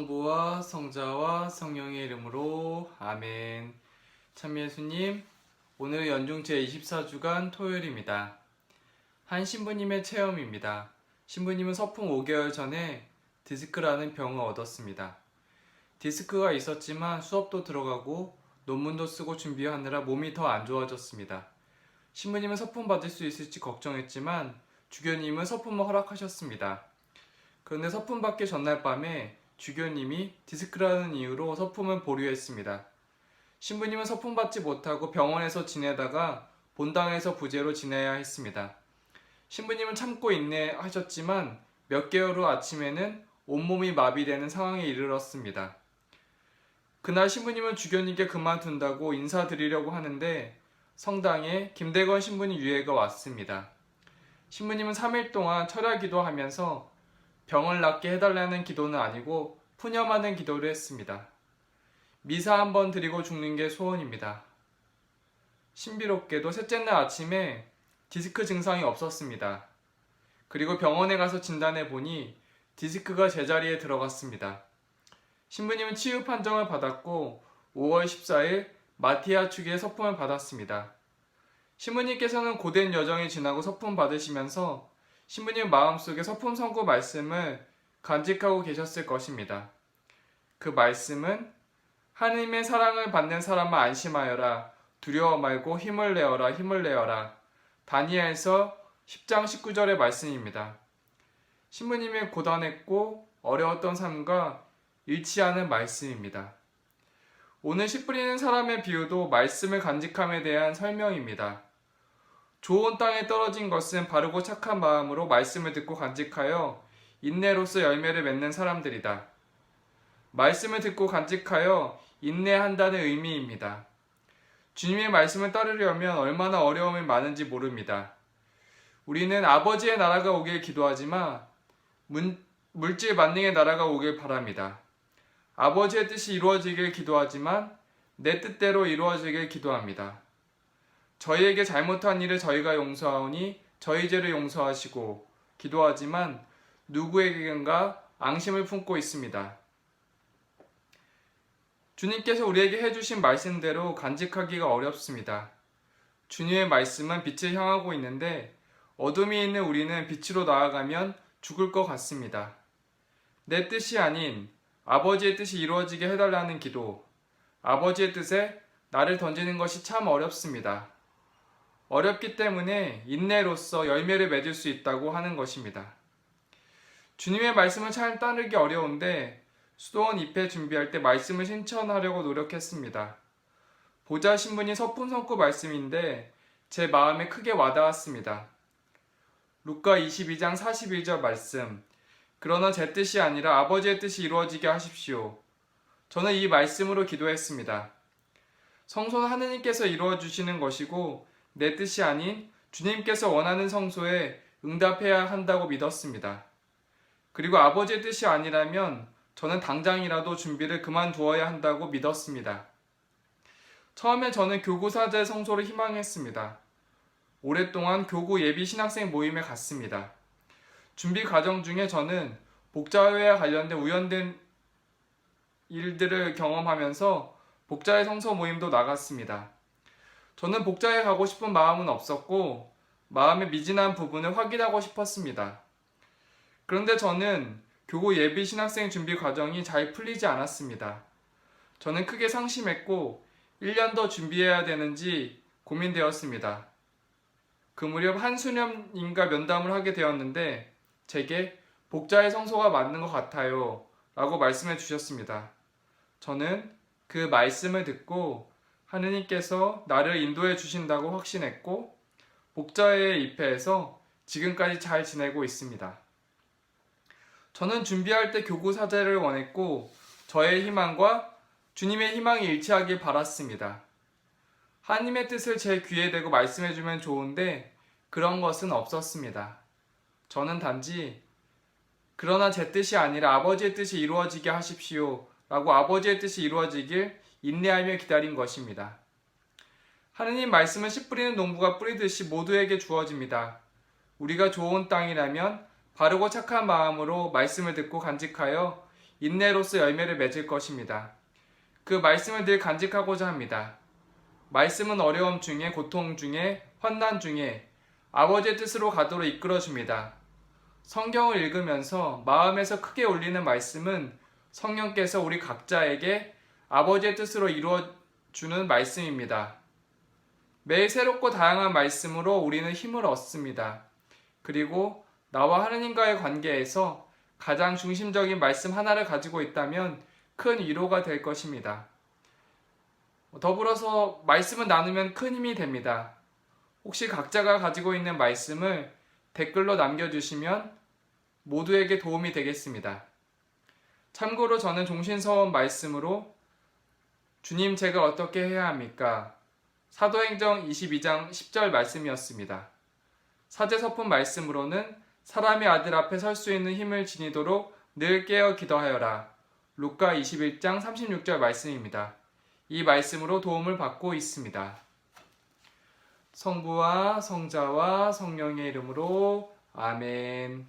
성부와 성자와 성령의 이름으로 아멘. 참 예수님, 오늘 연중 제24주간 토요일입니다. 한 신부님의 체험입니다. 신부님은 서풍 5개월 전에 디스크라는 병을 얻었습니다. 디스크가 있었지만 수업도 들어가고 논문도 쓰고 준비하느라 몸이 더 안 좋아졌습니다. 신부님은 서품 받을 수 있을지 걱정했지만 주교님은 서품을 허락하셨습니다. 그런데 서품 받기 전날 밤에 주교님이 디스크라는 이유로 서품을 보류했습니다. 신부님은 서품 받지 못하고 병원에서 지내다가 본당에서 부재로 지내야 했습니다. 신부님은 참고 인내하셨지만 몇 개월 후 아침에는 온몸이 마비되는 상황에 이르렀습니다. 그날 신부님은 주교님께 그만둔다고 인사드리려고 하는데 성당에 김대건 신부님 유해가 왔습니다. 신부님은 3일 동안 철야 기도하면서 병을 낫게 해달라는 기도는 아니고 푸념하는 기도를 했습니다. 미사 한 번 드리고 죽는 게 소원입니다. 신비롭게도 셋째 날 아침에 디스크 증상이 없었습니다. 그리고 병원에 가서 진단해 보니 디스크가 제자리에 들어갔습니다. 신부님은 치유 판정을 받았고 5월 14일 마티아 축의 서품을 받았습니다. 신부님께서는 고된 여정이 지나고 서품 받으시면서 신부님 마음속에 서품 선고 말씀을 간직하고 계셨을 것입니다. 그 말씀은 하나님의 사랑을 받는 사람만 안심하여라 두려워 말고 힘을 내어라 힘을 내어라 다니엘서 10장 19절의 말씀입니다. 신부님의 고단했고 어려웠던 삶과 일치하는 말씀입니다. 오늘 씨 뿌리는 사람의 비유도 말씀을 간직함에 대한 설명입니다. 좋은 땅에 떨어진 것은 바르고 착한 마음으로 말씀을 듣고 간직하여 인내로서 열매를 맺는 사람들이다. 말씀을 듣고 간직하여 인내한다는 의미입니다. 주님의 말씀을 따르려면 얼마나 어려움이 많은지 모릅니다. 우리는 아버지의 나라가 오길 기도하지만 문, 물질 만능의 나라가 오길 바랍니다. 아버지의 뜻이 이루어지길 기도하지만 내 뜻대로 이루어지길 기도합니다. 저희에게 잘못한 일을 저희가 용서하오니 저희 죄를 용서하시고 기도하지만 누구에게인가 앙심을 품고 있습니다. 주님께서 우리에게 해주신 말씀대로 간직하기가 어렵습니다. 주님의 말씀은 빛을 향하고 있는데 어둠이 있는 우리는 빛으로 나아가면 죽을 것 같습니다. 내 뜻이 아닌 아버지의 뜻이 이루어지게 해달라는 기도, 아버지의 뜻에 나를 던지는 것이 참 어렵습니다. 어렵기 때문에 인내로서 열매를 맺을 수 있다고 하는 것입니다. 주님의 말씀을 참 따르기 어려운데 수도원 입회 준비할 때 말씀을 신천하려고 노력했습니다. 보좌 신분이 서품 성구 말씀인데 제 마음에 크게 와닿았습니다. 루카 22장 41절 말씀. 그러나 제 뜻이 아니라 아버지의 뜻이 이루어지게 하십시오. 저는 이 말씀으로 기도했습니다. 성소는 하느님께서 이루어 주시는 것이고 내 뜻이 아닌 주님께서 원하는 성소에 응답해야 한다고 믿었습니다. 그리고 아버지의 뜻이 아니라면 저는 당장이라도 준비를 그만두어야 한다고 믿었습니다. 처음에 저는 교구사제 성소를 희망했습니다. 오랫동안 교구 예비 신학생 모임에 갔습니다. 준비 과정 중에 저는 복자회와 관련된 우연된 일들을 경험하면서 복자회 성서 모임도 나갔습니다. 저는 복자에 가고 싶은 마음은 없었고 마음의 미진한 부분을 확인하고 싶었습니다. 그런데 저는 교구 예비 신학생 준비 과정이 잘 풀리지 않았습니다. 저는 크게 상심했고 1년 더 준비해야 되는지 고민되었습니다. 그 무렵 한수념님과 면담을 하게 되었는데 제게 복자의 성소가 맞는 것 같아요 라고 말씀해 주셨습니다. 저는 그 말씀을 듣고 하느님께서 나를 인도해 주신다고 확신했고 복자에 입회해서 지금까지 잘 지내고 있습니다. 저는 준비할 때 교구 사제를 원했고 저의 희망과 주님의 희망이 일치하길 바랐습니다. 하나님의 뜻을 제 귀에 대고 말씀해 주면 좋은데 그런 것은 없었습니다. 저는 단지 그러나 제 뜻이 아니라 아버지의 뜻이 이루어지게 하십시오 라고 아버지의 뜻이 이루어지길 인내하며 기다린 것입니다. 하느님 말씀은 씨 뿌리는 농부가 뿌리듯이 모두에게 주어집니다. 우리가 좋은 땅이라면 바르고 착한 마음으로 말씀을 듣고 간직하여 인내로서 열매를 맺을 것입니다. 그 말씀을 늘 간직하고자 합니다. 말씀은 어려움 중에 고통 중에 환난 중에 아버지의 뜻으로 가도록 이끌어 줍니다. 성경을 읽으면서 마음에서 크게 울리는 말씀은 성령께서 우리 각자에게 아버지의 뜻으로 이루어 주는 말씀입니다. 매일 새롭고 다양한 말씀으로 우리는 힘을 얻습니다. 그리고 나와 하느님과의 관계에서 가장 중심적인 말씀 하나를 가지고 있다면 큰 위로가 될 것입니다. 더불어서 말씀을 나누면 큰 힘이 됩니다. 혹시 각자가 가지고 있는 말씀을 댓글로 남겨주시면 모두에게 도움이 되겠습니다. 참고로 저는 종신서원 말씀으로 주님 제가 어떻게 해야 합니까? 사도행정 22장 10절 말씀이었습니다. 사제서품 말씀으로는 사람의 아들 앞에 설 수 있는 힘을 지니도록 늘 깨어 기도하여라. 루카 21장 36절 말씀입니다. 이 말씀으로 도움을 받고 있습니다. 성부와 성자와 성령의 이름으로 아멘.